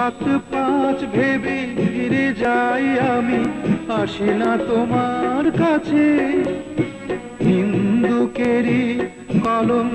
সাত পাঁচ ভেবে ফিরে যাই আমি আসি না তোমার কাছে। হিন্দুকেরই কলম